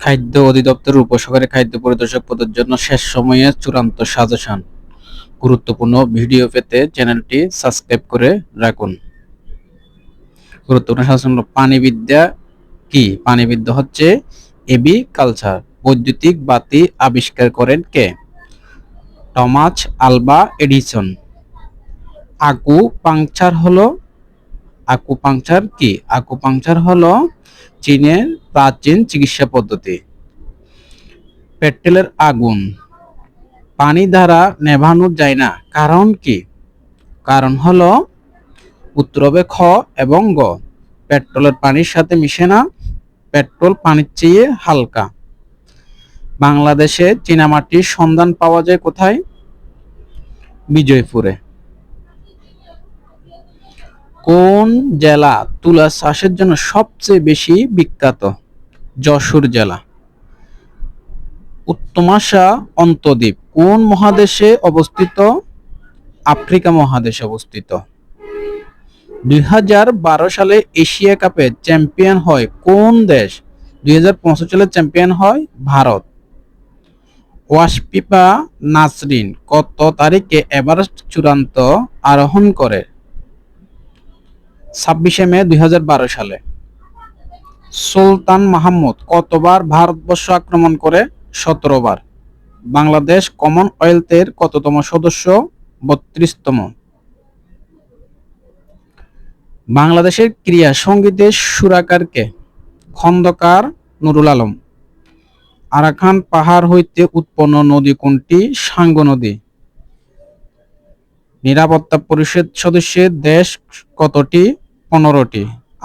খাদ্য অধিদপ্তরের উপসহকারী খাদ্য পরিদর্শক পদের জন্য শেষ সময়ে চূড়ান্ত সাজেশন। গুরুত্বপূর্ণ ভিডিও পেতে চ্যানেলটি সাবস্ক্রাইব করে রাখুন। গুরুত্বপূর্ণ সাজেশন হলো, পানিবিদ্যা কি? পানিবিদ্যা হচ্ছে এবি কালচার, বৈদ্যুতিক বাতি আবিষ্কার করেন কে? Thomas Alva Edison. আকু পাংচার হলো আকু পাংচার কি? আকু পাংচার হলো চীনের প্রাচীন চিকিৎসা পদ্ধতি। পেট্রোলের আগুন। পানি দ্বারা নেভানো যায় না। কারণ কি? কারণ হলো উত্তর হবে খ এবং গ। পেট্রোলের পানির সাথে মিশে না। পেট্রোল পানির চেয়ে হালকা। বাংলাদেশে চীনামাটির সন্ধান পাওয়া যায় কোথায়? বিজয়পুরে। কোন জেলা তুলা চাষের জন্য সবচেয়ে বেশি বিখ্যাত? যশোর জেলা। উত্তমাশা অন্তদ্বীপ কোন মহাদেশে অবস্থিত? আফ্রিকা মহাদেশে অবস্থিত। দুই হাজার বারো সালে এশিয়া কাপে চ্যাম্পিয়ন হয় কোন দেশ? দুই সালে চ্যাম্পিয়ন হয় ভারত। ওয়াসপিপা নাসরিন কত তারিখে এভারেস্ট চূড়ান্ত আরোহণ করে? ছাব্বিশে মে দুই হাজার বারো সালে। সুলতান মাহমুদ কতবার ভারতবর্ষ আক্রমণ করে? সতেরো বার বাংলাদেশ কমনওয়েলথের কততম সদস্য? বত্রিশতম। বাংলাদেশের ক্রিয়া সঙ্গীতের সুরাকারকে খন্দকার নুরুল আলম। আরাকান পাহাড় হইতে উৎপন্ন নদী কোনটি? সাঙ্গ নদী। নিরাপত্তা পরিষদ সদস্যের দেশ কতটি? পনেরোটি।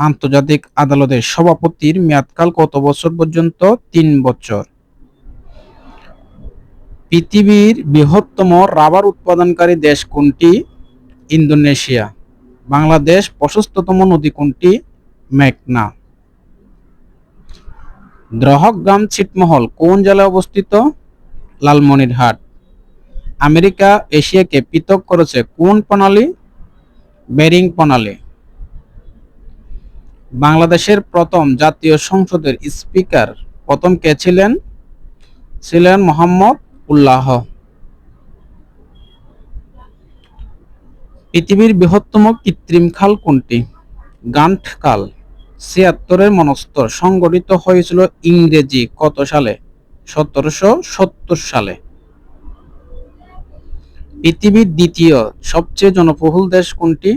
আন্তর্জাতিক আদালতের সভাপতির মেয়াদকাল কত বছর পর্যন্ত? তিন বছর। পৃথিবীর বৃহত্তম রাবার উৎপাদনকারী দেশ কোনটি? ইন্দোনেশিয়া। বাংলাদেশ প্রশস্ততম নদী কোনটি? মেঘনা। গ্রহগ্রাম ছিটমহল কোন জেলায় অবস্থিত? লালমনিরহাট। আমেরিকা এশিয়াকে পৃথক করেছে কোন প্রণালী? বেরিং প্রণালী। বাংলাদেশের প্রথম জাতীয় সংসদের স্পিকার প্রথম কে ছিলেন? ছিলেন মোহাম্মদ উল্লাহ। পৃথিবীর বৃহত্তম কৃত্রিম খাল কোনটি? গান্ট খাল ছিয়াত্তরের মনস্তর, সংগঠিত হয়েছিল ইংরেজি কত সালে? সতেরোশো সত্তর সালে। পৃথিবীর দ্বিতীয় সবচেয়ে জনবহুল দেশ কোনটি?